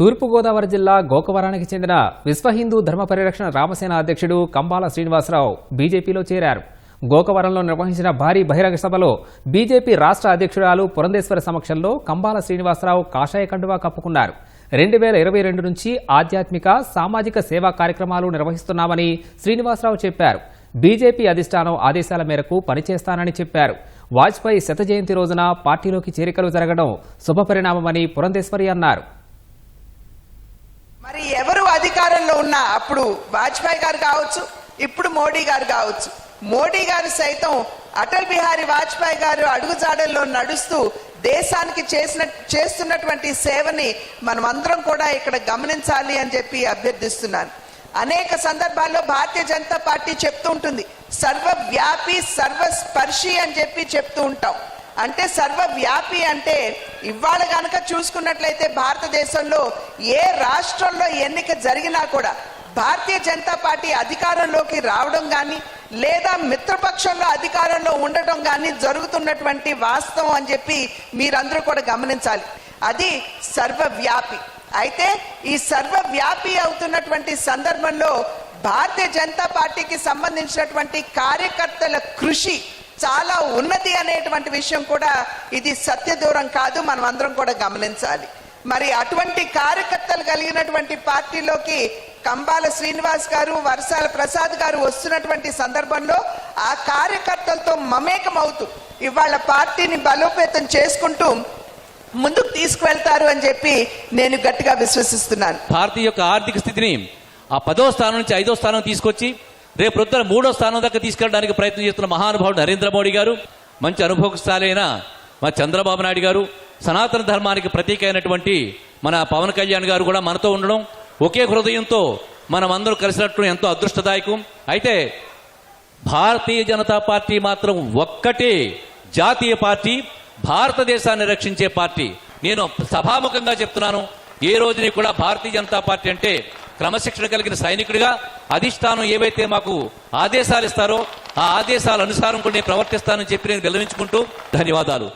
తూర్పుగోదావరి జిల్లా గోకవరానికి చెందిన విశ్వ హిందూ ధర్మ పరిరక్షణ రామసేన అధ్యక్షుడు కంబాల శ్రీనివాసరావు బీజేపీలో చేరారు. గోకవరంలో నిర్వహించిన భారీ బహిరంగ సభలో బీజేపీ రాష్ట్ర అధ్యక్షురాలు పురంధేశ్వరి సమక్షంలో కంబాల శ్రీనివాసరావు కాషాయ కండువా కప్పుకున్నారు. రెండు వేల ఇరవై రెండు నుంచి ఆధ్యాత్మిక సామాజిక సేవా కార్యక్రమాలు నిర్వహిస్తున్నామని శ్రీనివాసరావు చెప్పారు. బీజేపీ అధిష్టానం ఆదేశాల మేరకు పనిచేస్తానని చెప్పారు. వాజ్పేయి శత జయంతి రోజున పార్టీలోకి చేరికలు జరగడం శుభపరిణామమని పురంధేశ్వరి అన్నారు. మరి ఎవరు అధికారంలో ఉన్నా అప్పుడు వాజ్పేయి గారు కావచ్చు ఇప్పుడు మోడీ గారు కావచ్చు. మోడీ గారు సైతం అటల్ బిహారీ వాజ్పేయి గారు అడుగుజాడల్లో నడుస్తూ దేశానికి చేసిన చేస్తున్నటువంటి సేవని మనం అందరం కూడా ఇక్కడ గమనించాలి అని చెప్పి అభ్యర్థిస్తున్నాను. అనేక సందర్భాల్లో భారతీయ జనతా పార్టీ చెప్తూ ఉంటుంది సర్వవ్యాపి సర్వస్పర్శి అని చెప్పి చెప్తూ ఉంటాం. అంటే సర్వవ్యాపి అంటే ఇవాళ కనుక చూసుకున్నట్లయితే భారతదేశంలో ఏ రాష్ట్రంలో ఎన్నిక జరిగినా కూడా భారతీయ జనతా పార్టీ అధికారంలోకి రావడం కానీ లేదా మిత్రపక్షంలో అధికారంలో ఉండటం కానీ జరుగుతున్నటువంటి వాస్తవం అని చెప్పి మీరందరూ కూడా గమనించాలి. అది సర్వవ్యాపి. అయితే ఈ సర్వవ్యాపి అవుతున్నటువంటి సందర్భంలో భారతీయ జనతా పార్టీకి సంబంధించినటువంటి కార్యకర్తల కృషి చాలా ఉన్నది అనేటువంటి విషయం కూడా ఇది సత్య దూరం కాదు మనం అందరం కూడా గమనించాలి. మరి అటువంటి కార్యకర్తలు కలిగినటువంటి పార్టీలోకి కంబాల శ్రీనివాస్ గారు వర్షాల ప్రసాద్ గారు వస్తున్నటువంటి సందర్భంలో ఆ కార్యకర్తలతో మమేకం అవుతూ ఇవాళ పార్టీని బలోపేతం చేసుకుంటూ ముందుకు తీసుకువెళ్తారు అని చెప్పి నేను గట్టిగా విశ్వసిస్తున్నాను. భారతీయ యొక్క ఆర్థిక స్థితిని ఆ పదో స్థానం నుంచి ఐదో స్థానం తీసుకొచ్చి రేపు ప్రొద్దున మూడో స్థానం దాకా తీసుకెళ్ళడానికి ప్రయత్నం చేస్తున్న మహానుభావుడు నరేంద్ర మోడీ గారు మంచి అనుభవస్థాలైన మా చంద్రబాబు నాయుడు గారు సనాతన ధర్మానికి ప్రతీక అయినటువంటి మన పవన్ కళ్యాణ్ గారు కూడా మనతో ఉండడం ఒకే హృదయంతో మనం అందరూ కలిసినట్టు ఎంతో అదృష్టదాయకం. అయితే భారతీయ జనతా పార్టీ మాత్రం ఒక్కటే జాతీయ పార్టీ భారతదేశాన్ని రక్షించే పార్టీ. నేను సభాముఖంగా చెప్తున్నాను ఏ రోజుని కూడా భారతీయ జనతా పార్టీ అంటే క్రమశిక్షణ కలిగిన సైనికుడిగా అధిష్టానం ఏవైతే మాకు ఆదేశాలు ఇస్తారో ఆ ఆదేశాల అనుసారం కూడా నేను ప్రవర్తిస్తానని చెప్పి నేను విలవించుకుంటూ ధన్యవాదాలు.